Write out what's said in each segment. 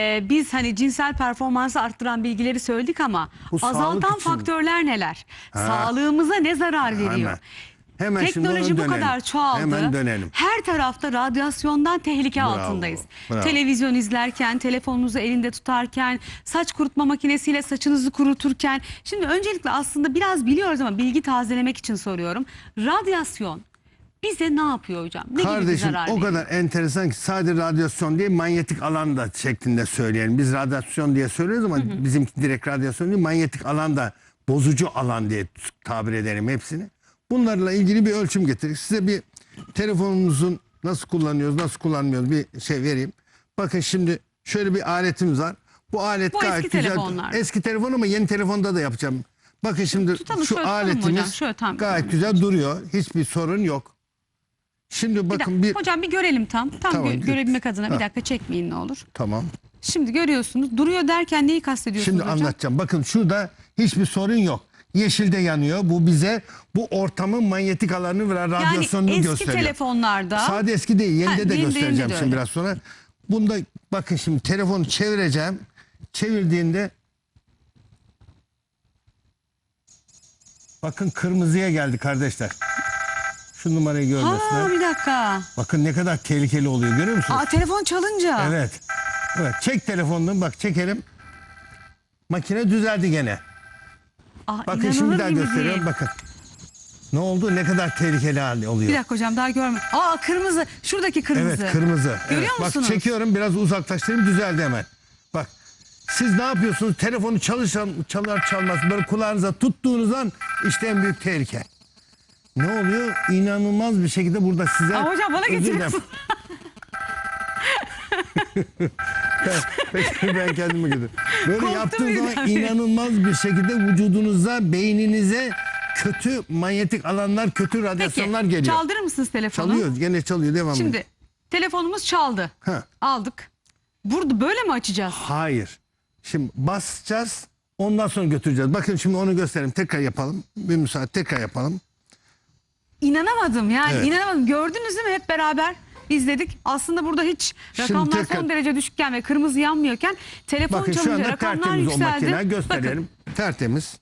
Ee, biz hani cinsel performansı arttıran bilgileri söyledik ama Bu sağlık azaltan için. faktörler neler? Sağlığımıza ne zarar veriyor? Hemen. Hemen Teknoloji bu dönelim. kadar çoğaldı. Hemen dönelim. Her tarafta radyasyondan tehlike Bravo, altındayız. bravo. Televizyon izlerken, telefonunuzu elinde tutarken, saç kurutma makinesiyle saçınızı kuruturken. Şimdi öncelikle aslında biraz biliyoruz ama bilgi tazelemek için soruyorum. Radyasyon bize ne yapıyor hocam? Ne gibi Kardeşim zarar o kadar enteresan ki sadece radyasyon değil manyetik alan da şeklinde söyleyelim. Biz radyasyon diye söylüyoruz ama bizimki direkt radyasyon değil manyetik alan da bozucu alan diye tabir edelim hepsini. Bunlarla ilgili bir ölçüm getirdik. Size bir telefonumuzun nasıl kullanıyoruz nasıl kullanmıyoruz bir şey vereyim. Bakın şimdi şöyle bir aletimiz var. Bu alet Bu gayet eski güzel. telefonlar. Eski telefon ama yeni telefonda da yapacağım. Bakın şimdi Tutalım, şu tutalım hocam. aletimiz Şöyle tam- gayet güzel duruyor. Hiçbir sorun yok. Şimdi Bir bakın dakika, bir Hocam bir görelim tam. Tam Tamam, gö- gö- görebilmek adına Ha. bir dakika çekmeyin ne olur. tamam. Şimdi görüyorsunuz. Duruyor derken neyi kastediyorsunuz Şimdi hocam? anlatacağım. Bakın şurada hiçbir sorun yok. Yeşilde yanıyor. Bu bize bu ortamın manyetik alanını ve Yani radyasyonunu eski gösteriyor. telefonlarda Sadece eski değil. Yenide Ha, de göstereceğim de şimdi öyle. biraz sonra. Bunda bakın şimdi telefonu çevireceğim. Çevirdiğinde bakın kırmızıya geldi kardeşler. Şu numarayı görmesinler. Ha bir dakika. Bakın ne kadar tehlikeli oluyor görüyor musunuz? Aa telefon çalınca. Evet. Evet. Çek telefonunu bak çekelim. Makine düzeldi gene. Aa, Bakın inanılır şimdi bir daha gibi gösteriyorum değil. bakın. Ne oldu? Ne kadar tehlikeli hali oluyor. Bir dakika hocam daha görme. Aa kırmızı. Şuradaki kırmızı. Evet kırmızı. Görüyor evet. musunuz? Bak çekiyorum biraz uzaklaştırayım düzeldi hemen. Bak siz ne yapıyorsunuz? Telefonu çalışan, çalar çalmaz böyle kulağınıza tuttuğunuz an işte en büyük tehlike. Ne oluyor? İnanılmaz bir şekilde burada size... Aa, hocam bana getiriyorsun. Ben kendime gidiyorum. Böyle Korktum yaptığınız zaman birden. inanılmaz bir şekilde vücudunuza, beyninize kötü manyetik alanlar, kötü radyasyonlar Peki geliyor. çaldırır mısınız telefonu? Çalıyor, gene çalıyor devam. Şimdi telefonumuz çaldı. Ha. Aldık. Burada böyle mi açacağız? Hayır. Şimdi basacağız. Ondan sonra götüreceğiz. Bakın şimdi onu göstereyim. Tekrar yapalım. Bir müsaade tekrar yapalım. İnanamadım yani Evet. inanamadım. Gördünüz değil mi hep beraber izledik. Aslında burada hiç Şimdi rakamlar tekrar- son derece düşükken ve kırmızı yanmıyorken telefon Bakın şu çalınca anda rakamlar tertemiz o yükseldi. makine. Gösterelim. Tertemiz.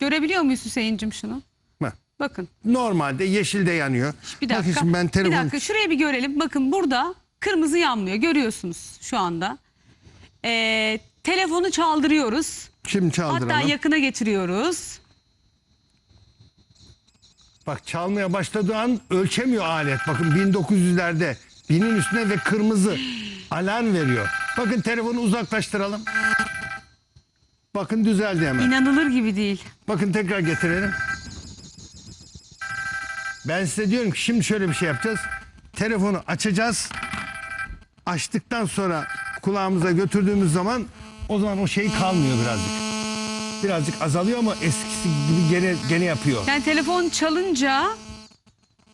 Görebiliyor muyuz Hüseyin'cim şunu? Bak. Bakın. Normalde yeşilde yanıyor. Bir dakika. Bakın şimdi ben Bir telefon... dakika şuraya bir görelim. Bakın burada kırmızı yanmıyor. Görüyorsunuz şu anda. Ee, telefonu çaldırıyoruz. Şimdi çaldıralım. Hatta yakına getiriyoruz. Bak çalmaya başladığı an ölçemiyor alet. Bakın 1900'lerde binin üstüne ve kırmızı alarm veriyor. Bakın telefonu uzaklaştıralım. Bakın düzeldi hemen. İnanılır gibi değil. Bakın tekrar getirelim. Ben size diyorum ki şimdi şöyle bir şey yapacağız. Telefonu açacağız. Açtıktan sonra kulağımıza götürdüğümüz zaman o zaman o şey kalmıyor birazcık. Birazcık azalıyor ama eskisi gibi gene, gene yapıyor. Yani telefon çalınca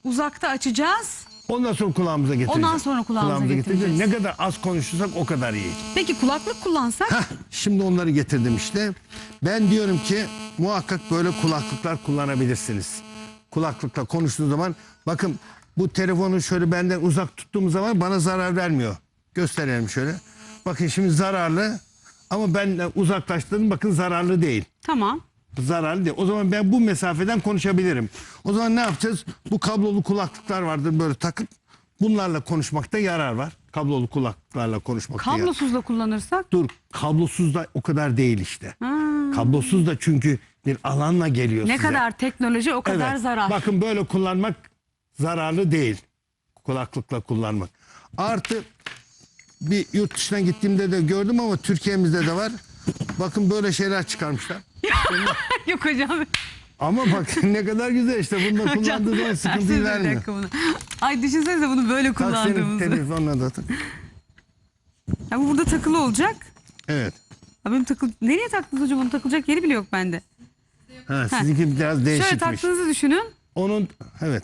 uzakta açacağız. Ondan sonra kulağımıza getireceğiz. Ondan sonra kulağımıza getireceğiz. Ne kadar az konuşursak o kadar iyi. Peki kulaklık kullansak? Heh, şimdi onları getirdim işte. Ben diyorum ki muhakkak böyle kulaklıklar kullanabilirsiniz. Kulaklıkla konuştuğunuz zaman bakın bu telefonu şöyle benden uzak tuttuğum zaman bana zarar vermiyor. Gösterelim şöyle. Bakın şimdi zararlı ama benden uzaklaştığım bakın zararlı değil. Tamam. Zararlı değil. O zaman ben bu mesafeden konuşabilirim. O zaman ne yapacağız? Bu kablolu kulaklıklar vardır böyle takıp bunlarla konuşmakta yarar var. Kablolu kulaklıklarla konuşmakta yarar. Kablosuz da kullanırsak? Dur kablosuz da o kadar değil işte. Kablosuz da çünkü bir alanla geliyor Ne size. kadar teknoloji o kadar Evet. zarar. Bakın böyle kullanmak zararlı değil. Kulaklıkla kullanmak. Artı bir yurt dışına gittiğimde de gördüm ama Türkiye'mizde de var. Bakın böyle şeyler çıkarmışlar. Yok hocam. Ama bak ne kadar güzel işte bununla kullandığı zaman sıkıntı vermiyor. bunu. Ay düşünsenize bunu böyle kullandığımızı. telefonla da. tak. Ya bu burada takılı olacak. Evet. Ya benim takıl Nereye taktınız hocam? Onun takılacak yeri bile yok bende. Ha, sizinki biraz Şöyle değişikmiş. taktığınızı düşünün. Onun evet.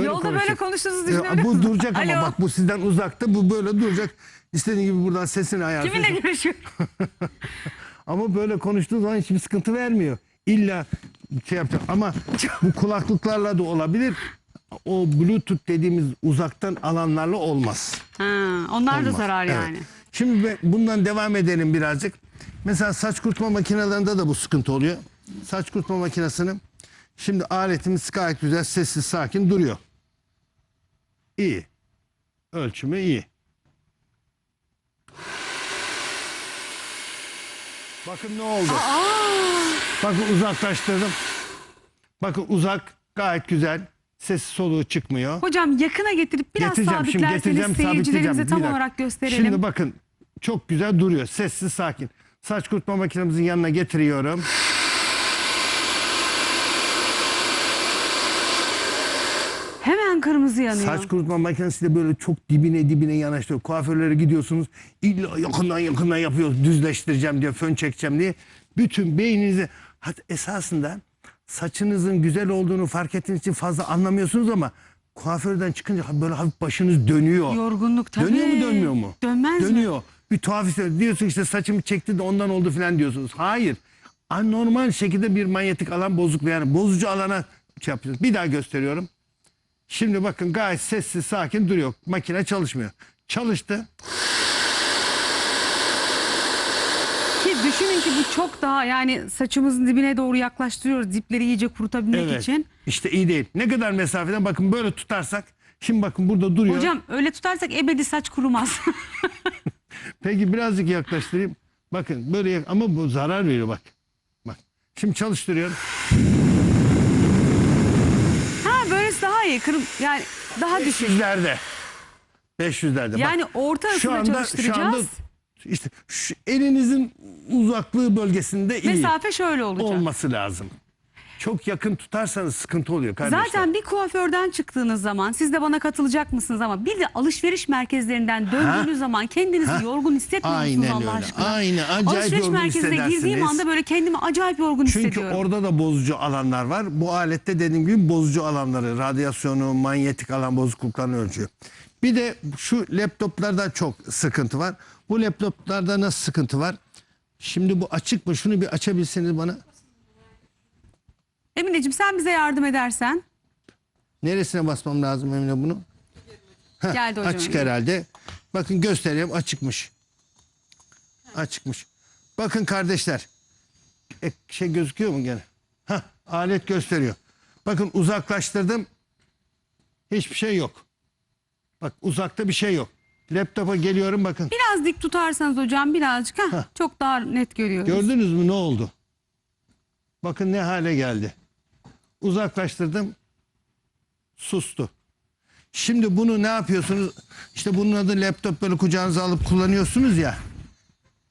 Böyle Yolda böyle konuşuyor. konuştuğunuzu Ya, düşünebiliyor bu duracak ama Alo. bak bu sizden uzakta bu böyle duracak. İstediğin gibi buradan sesini ayarlıyorsun. Kiminle görüşüyor? Ama böyle konuştuğu zaman hiçbir sıkıntı vermiyor. İlla şey yapacak ama bu kulaklıklarla da olabilir. O bluetooth dediğimiz uzaktan alanlarla olmaz. Ha, onlar da Olmaz. zarar Evet. yani. Şimdi bundan devam edelim birazcık. Mesela saç kurutma makinelerinde de bu sıkıntı oluyor. Saç kurutma makinesinin şimdi aletimiz gayet güzel sessiz sakin duruyor. İyi. Ölçümü iyi. Bakın ne oldu. Bakın uzaklaştırdım. Bakın uzak gayet güzel. Sesi soluğu çıkmıyor. Hocam yakına getirip biraz Getireceğim şimdi sabitlerseniz getireceğim seyircilerimize sabitleyeceğim. tam Bir dakika. olarak gösterelim. Şimdi bakın çok güzel duruyor. Sessiz sakin. Saç kurutma makinemizin yanına getiriyorum. Hemen kırmızı yanıyor. Saç kurutma makinesi de böyle çok dibine dibine yanaştırıyor. Kuaförlere gidiyorsunuz. İlla yakından yakından yapıyoruz. Düzleştireceğim diye, fön çekeceğim diye. Bütün beyninizi hatta esasında saçınızın güzel olduğunu fark ettiğiniz için fazla anlamıyorsunuz ama kuaförden çıkınca böyle hafif başınız dönüyor. Yorgunluk tabii. Dönüyor mu dönmüyor mu? Dönmez mi? Dönüyor. Bir tuhaf hissediyor. Diyorsun işte saçımı çekti de ondan oldu falan diyorsunuz. Hayır. Anormal şekilde bir manyetik alan bozukluğu yani bozucu alana şey yapıyorsunuz. Bir daha gösteriyorum. Şimdi bakın gayet sessiz sakin duruyor. Makine çalışmıyor. Çalıştı. Ki düşünün ki bu çok daha yani saçımızın dibine doğru yaklaştırıyoruz dipleri iyice kurutabilmek Evet. için. İşte iyi değil. Ne kadar mesafeden bakın böyle tutarsak. Şimdi bakın burada duruyor. Hocam öyle tutarsak ebedi saç kurumaz. Peki birazcık yaklaştırayım. Bakın böyle yak- ama bu zarar veriyor bak. Bak. Şimdi çalıştırıyorum. ha iyi. Kırım, yani daha düşük. 500'lerde. 500'lerde. Bak. Yani orta şu anda, şu çalıştıracağız. anda işte şu elinizin uzaklığı bölgesinde iyi Mesafe şöyle olacak. olması lazım. Çok yakın tutarsanız sıkıntı oluyor kardeşler. Zaten bir kuaförden çıktığınız zaman siz de bana katılacak mısınız ama bir de alışveriş merkezlerinden döndüğünüz zaman kendinizi Ha. yorgun hissetmiyor musunuz Aynen Allah öyle. aşkına? Aynen, acayip alışveriş yorgun merkezine girdiğim hissedersiniz. anda böyle kendimi acayip yorgun Çünkü hissediyorum. orada da bozucu alanlar var. Bu alette dediğim gibi bozucu alanları, radyasyonu, manyetik alan bozukluklarını ölçüyor. Bir de şu laptoplarda çok sıkıntı var. Bu laptoplarda nasıl sıkıntı var? Şimdi bu açık mı? Şunu bir açabilseniz bana. Emineciğim sen bize yardım edersen. Neresine basmam lazım Emine bunu? Heh, Geldi hocam. Açık herhalde. Bakın göstereyim açıkmış. Açıkmış. Bakın kardeşler. Ek, şey gözüküyor mu gene? Heh, alet gösteriyor. Bakın uzaklaştırdım. Hiçbir şey yok. Bak uzakta bir şey yok. Laptopa geliyorum bakın. Biraz dik tutarsanız hocam birazcık heh, çok daha net görüyoruz. Gördünüz mü ne oldu? Bakın ne hale geldi. Uzaklaştırdım. Sustu. Şimdi bunu ne yapıyorsunuz? İşte bunun adı laptop böyle kucağınıza alıp kullanıyorsunuz ya.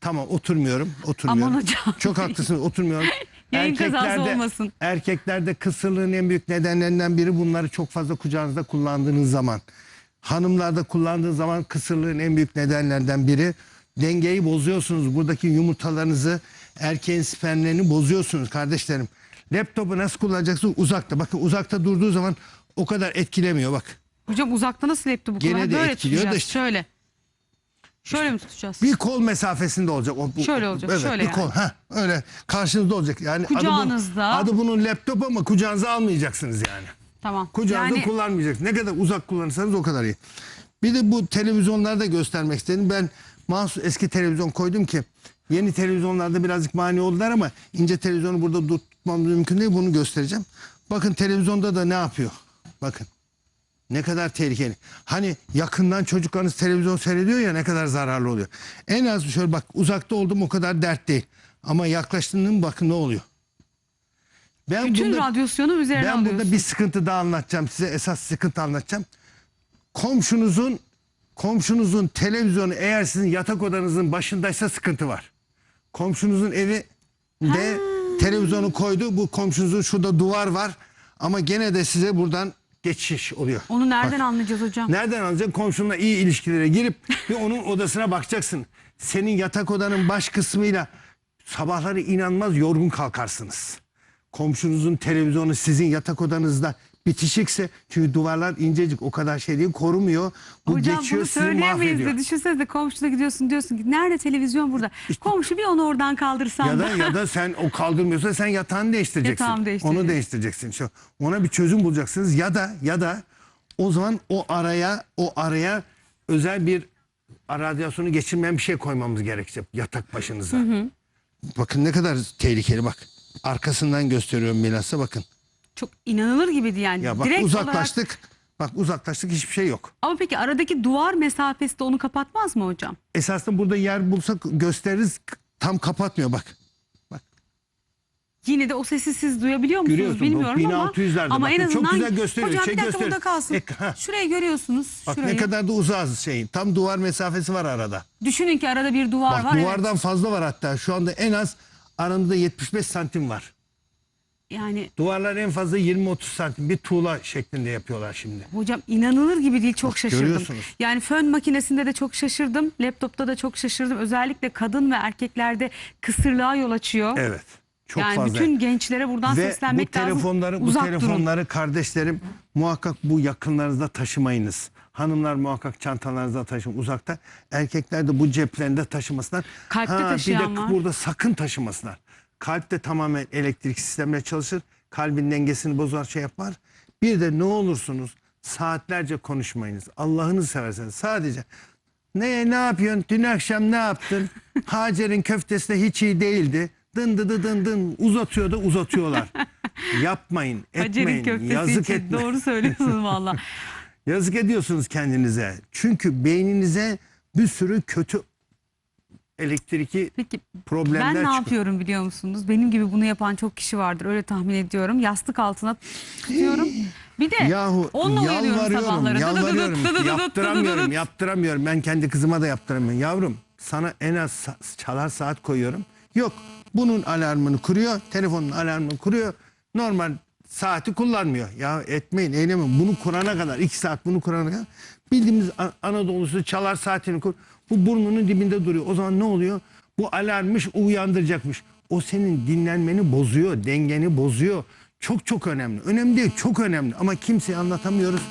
Tamam oturmuyorum. Oturmuyorum. Aman hocam. Çok haklısınız oturmuyorum. Yayın kazası olmasın. Erkeklerde kısırlığın en büyük nedenlerinden biri bunları çok fazla kucağınızda kullandığınız zaman. Hanımlarda kullandığınız zaman kısırlığın en büyük nedenlerden biri. Dengeyi bozuyorsunuz. Buradaki yumurtalarınızı, erkeğin spermlerini bozuyorsunuz kardeşlerim. Laptopu nasıl kullanacaksınız? Uzakta. Bakın uzakta durduğu zaman o kadar etkilemiyor bak. Hocam uzakta nasıl laptopu Gene kullanır? de Böyle etkiliyor da tutacağız. işte. Şöyle. Şöyle mi tutacağız? Bir kol mesafesinde olacak. O, bu- Şöyle olacak, Evet, şöyle bir yani. kol. Heh, öyle karşınızda olacak. Yani adı bunun- Kucağınızda. Adı, bunun laptop ama kucağınıza almayacaksınız yani. Tamam. Kucağınızda yani kullanmayacaksınız. Ne kadar uzak kullanırsanız o kadar iyi. Bir de bu televizyonlarda göstermek istedim. Ben mahsus eski televizyon koydum ki yeni televizyonlarda birazcık mani oldular ama ince televizyonu burada tutmam mümkün değil. Bunu göstereceğim. Bakın televizyonda da ne yapıyor? Bakın. Ne kadar tehlikeli. Hani yakından çocuklarınız televizyon seyrediyor ya ne kadar zararlı oluyor. En az şöyle bak uzakta oldum o kadar dert değil. Ama yaklaştığında bakın ne oluyor. Ben bütün bunda- radyasyonu üzerine ben alıyorsun. burada bir sıkıntı daha anlatacağım size. Esas sıkıntı anlatacağım. Komşunuzun komşunuzun televizyonu eğer sizin yatak odanızın başındaysa sıkıntı var. Komşunuzun evi de televizyonu koydu. Bu komşunuzun şurada duvar var. Ama gene de size buradan geçiş oluyor. Onu nereden Bak. anlayacağız hocam? Nereden alacaksın? Komşunla iyi ilişkilere girip bir onun odasına bakacaksın. Senin yatak odanın baş kısmıyla sabahları inanılmaz yorgun kalkarsınız. Komşunuzun televizyonu sizin yatak odanızda bitişikse çünkü duvarlar incecik o kadar şey değil korumuyor. Bu Hocam geçiyor bunu sizi söyleyemeyiz mahvediyor. de düşünsene de komşuna gidiyorsun diyorsun ki nerede televizyon burada. Komşu bir onu oradan kaldırsan Ya da. da ya da sen o kaldırmıyorsa sen yatağını değiştireceksin. Yatağımı değiştireceğim. Onu değiştireceksin. Şu ona bir çözüm bulacaksınız ya da ya da o zaman o araya o araya özel bir radyasyonu geçirmeyen bir şey koymamız gerekecek yatak başınıza. Bakın ne kadar tehlikeli bak. Arkasından gösteriyorum bilhassa bakın. Çok inanılır gibiydi yani. Ya bak Direkt uzaklaştık. Bak uzaklaştık hiçbir şey yok. Olarak... Ama peki aradaki duvar mesafesi de onu kapatmaz mı hocam? Esasında burada yer bulsak gösteririz tam kapatmıyor bak. Yine de o sesi siz duyabiliyor musunuz Görüyorsun, bilmiyorum bak, ama 1600'lerde ama en bakın, çok azından güzel gösteriyor, Hocam şey bir dakika burada kalsın. Ha. Şurayı görüyorsunuz. Bak şurayı. ne kadar da uzağız şeyin. Tam duvar mesafesi var arada. Düşünün ki arada bir duvar Bak var. evet. duvardan fazla var hatta. Şu anda en az aramızda 75 santim var. Yani Duvarlar en fazla 20-30 santim bir tuğla şeklinde yapıyorlar şimdi. hocam inanılır gibi değil çok Bak, şaşırdım. görüyorsunuz. Yani fön makinesinde de çok şaşırdım. Laptopta da çok şaşırdım. Özellikle kadın ve erkeklerde kısırlığa yol açıyor. Evet. Çok yani fazla. bütün gençlere buradan Ve bu seslenmek lazım. telefonları, bu Uzak durun. telefonları kardeşlerim muhakkak bu yakınlarınızda taşımayınız. Hanımlar muhakkak çantalarınızda taşıyın uzakta. Erkekler de bu ceplerinde taşımasınlar. Kalpte bir taşıyan de var. burada sakın taşımasınlar. Kalp de tamamen elektrik sistemle çalışır. Kalbin dengesini bozar şey yapar. Bir de ne olursunuz saatlerce konuşmayınız. Allah'ını severseniz sadece ne ne yapıyorsun? Dün akşam ne yaptın? Hacer'in köftesi de hiç iyi değildi. Dın dı dı dın dın uzatıyor da uzatıyorlar. Yapmayın, Hacer'in etmeyin. köftesi Yazık için etme. doğru söylüyorsun valla. Yazık ediyorsunuz kendinize. Çünkü beyninize bir sürü kötü elektriki Peki, problemler ben ne çıkıyor. yapıyorum biliyor musunuz? Benim gibi bunu yapan çok kişi vardır öyle tahmin ediyorum. Yastık altına tutuyorum. Bir de Yahu onunla uyanıyorum yalvarıyorum, sabahları. yalvarıyorum, yaptıramıyorum, yaptıramıyorum. Ben kendi kızıma da yaptıramıyorum. Yavrum sana en az çalar saat koyuyorum. Yok bunun alarmını kuruyor, telefonun alarmını kuruyor. Normal saati kullanmıyor. Ya etmeyin, eylemeyin. Bunu kurana kadar, iki saat bunu kurana kadar bildiğimiz A- Anadolu'su çalar saatini kur. Bu burnunun dibinde duruyor. O zaman ne oluyor? Bu alarmmış, uyandıracakmış. O senin dinlenmeni bozuyor, dengeni bozuyor. Çok çok önemli. Önemli değil, çok önemli. Ama kimseye anlatamıyoruz.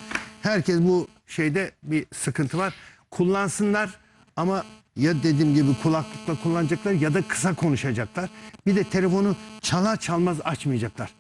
Herkes bu şeyde bir sıkıntı var. Kullansınlar ama ya dediğim gibi kulaklıkla kullanacaklar ya da kısa konuşacaklar. Bir de telefonu çalar çalmaz açmayacaklar.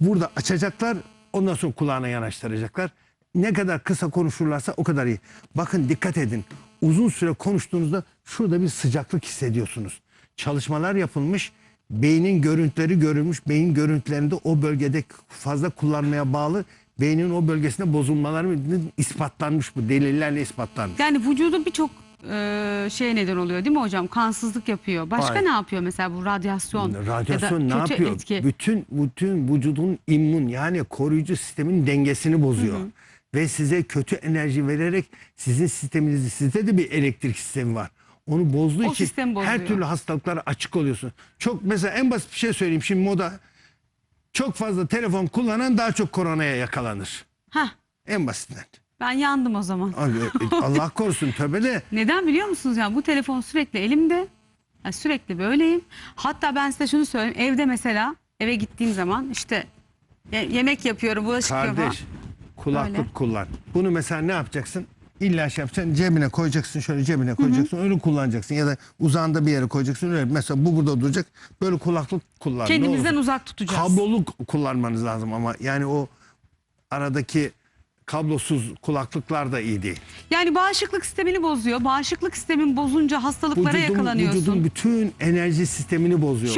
Burada açacaklar ondan sonra kulağına yanaştıracaklar. Ne kadar kısa konuşurlarsa o kadar iyi. Bakın dikkat edin. Uzun süre konuştuğunuzda şurada bir sıcaklık hissediyorsunuz. Çalışmalar yapılmış. Beynin görüntüleri görülmüş. Beyin görüntülerinde o bölgede fazla kullanmaya bağlı beynin o bölgesinde bozulmaları ispatlanmış bu. Delillerle ispatlanmış. Yani vücudu birçok e, şey neden oluyor değil mi hocam? Kansızlık yapıyor. Başka Aynen. ne yapıyor mesela bu radyasyon? Radyasyon ya da ne kötü yapıyor? Etki. Bütün bütün vücudun immün yani koruyucu sistemin dengesini bozuyor. Ve size kötü enerji vererek sizin sisteminizde sizde de bir elektrik sistemi var. Onu bozduğu O için her türlü hastalıklara açık oluyorsun. Çok mesela en basit bir şey söyleyeyim şimdi moda çok fazla telefon kullanan daha çok koronaya yakalanır. Hah, En basitinden. ben yandım o zaman. E, Allah korusun tövbe de Neden biliyor musunuz ya? Bu telefon sürekli elimde. Yani sürekli böyleyim. Hatta ben size şunu söyleyeyim. Evde mesela eve gittiğim zaman işte ye- yemek yapıyorum, bulaşık yapıyorum. Kardeş kulaklık Öyle. kullan. Bunu mesela ne yapacaksın? İlla şey yapacaksın cebine koyacaksın şöyle cebine koyacaksın öyle kullanacaksın ya da uzağında bir yere koyacaksın öyle mesela bu burada duracak böyle kulaklık kullan. Ne Kendimizden uzak tutacağız. Kablolu kullanmanız lazım ama yani o aradaki kablosuz kulaklıklar da iyi değil. Yani bağışıklık sistemini bozuyor. Bağışıklık sistemin bozunca hastalıklara Vücudun, yakalanıyorsun. vücudun bütün enerji sistemini bozuyor.